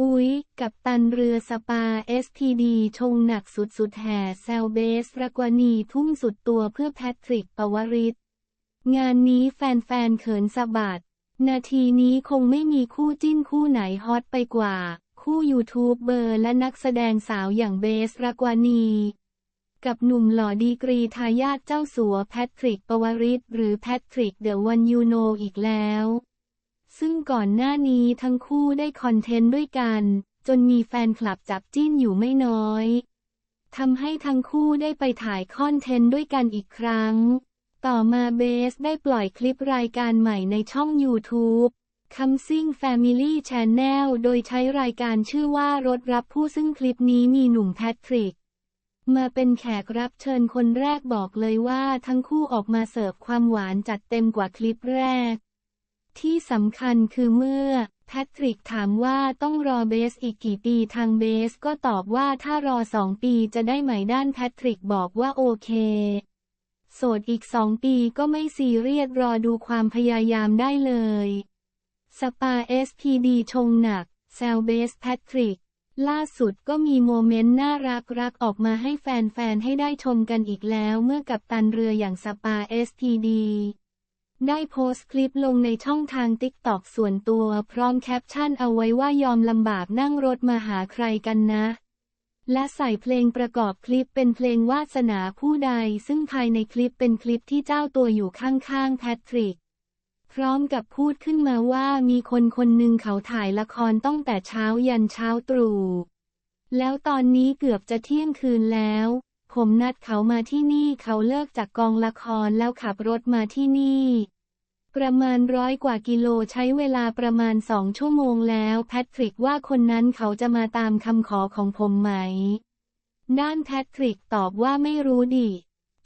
อุ๊ยกับตันเรือสปา STD ชงหนักสุดๆแห่แซลเบสรกวานีทุ่มสุดตัวเพื่อแพทริกปวริศงานนี้แฟนๆเขินสะบัด นาทีนี้คงไม่มีคู่จิ้นคู่ไหนฮอตไปกว่า คู่ยูทูบเบอร์และนักแสดงสาวอย่างเบสรกวานี กับหนุ่มหล่อดีกรีทายาทเจ้าสัวแพทริกปวริศหรือแพทริกเดอะวันยูโนอีกแล้ว ซึ่งก่อนหน้านี้ทั้งคู่ได้คอนเทนต์ด้วยกัน จนมีแฟนคลับจับจิ้นอยู่ไม่น้อยทำให้ทั้งคู่ได้ไปถ่ายคอนเทนต์ด้วยกันอีกครั้ง ต่อมาเบสได้ปล่อยคลิปรายการใหม่ในช่อง YouTube คำซิ่ง Family Channel โดยใช้รายการชื่อว่ารถรับผู้ซึ่งคลิปนี้มีหนุ่มแพทริก มาเป็นแขกรับเชิญคนแรกบอกเลยว่าทั้งคู่ออกมาเสิร์ฟความหวานจัดเต็มกว่าคลิปแรก ที่สำคัญคือเมื่อแพทริกถามว่าต้องรอเบสอีกกี่ปีทางเบสก็ตอบว่าถ้ารอสองปีจะได้ไหมด้านแพทริกบอกว่าโอเค โสดอีกสองปีก็ไม่ซีเรียสรอดูความพยายามได้เลย สปา SPD ชงหนัก แซลเบสแพทริก ล่าสุดก็มีโมเมนต์น่ารักรักออกมาให้แฟนๆ ให้ได้ชมกันอีกแล้วเมื่อกับตันเรืออย่างสปา SPD ได้โพสต์คลิปลงในช่องทางติ๊กตอกส่วนตัว พร้อมแคปชั่นเอาไว้ว่ายอมลำบากนั่งรถมาหาใครกันนะ และใส่เพลงประกอบคลิปเป็นเพลงวาสนาผู้ใด ซึ่งภายในคลิปเป็นคลิปที่เจ้าตัวอยู่ข้างๆแพทริก พร้อมกับพูดขึ้นมาว่ามีคนคนหนึ่งเขาถ่ายละครต้องแต่เช้ายันเช้าตรู่แล้วตอนนี้เกือบจะเที่ยงคืนแล้ว ผมนัดเขามาที่นี่เขาเลิกจากกองละครแล้วขับรถมาที่นี่ ประมาณร้อยกว่ากิโลใช้เวลาประมาณสองชั่วโมงแล้ว แพทริกว่าคนนั้นเขาจะมาตามคำขอของผมไหม ด้านแพทริกตอบว่าไม่รู้ดิ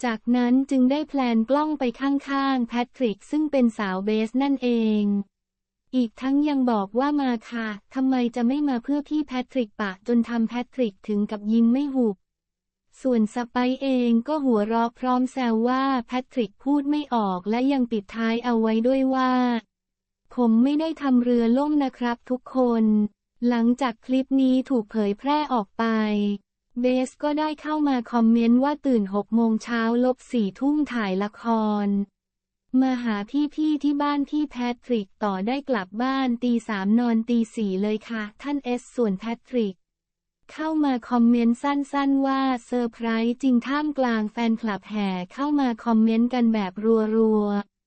จากนั้นจึงได้แพลนกล้องไปข้างๆ แพทริกซึ่งเป็นสาวเบสนั่นเอง อีกทั้งยังบอกว่ามาค่ะ ทำไมจะไม่มาเพื่อพี่แพทริกปะจนทำแพทริกถึงกับยิ้มไม่หุบ ส่วนสไปเองก็หัวเราะพร้อมแซวว่าแพทริกพูดไม่ออกและยังปิดท้ายเอาไว้ด้วยว่า ผมไม่ได้ทำเรือล่มนะครับทุกคน หลังจากคลิปนี้ถูกเผยแพร่ออกไป เบสก็ได้เข้ามาคอมเมนต์ว่าตื่นหกโมงเช้าลบสี่ทุ่มถ่ายละคร มาหาพี่ๆที่บ้านพี่แพทริกต่อได้กลับบ้านตีสามนอนตีสี่เลยค่ะ ท่านเอสส่วนแพทริก เข้ามาคอมเมนต์สั้นๆ ว่าเซอร์ไพรส์จริงท่ามกลางแฟนคลับแห่เข้ามาคอมเมนต์กันแบบรัวๆ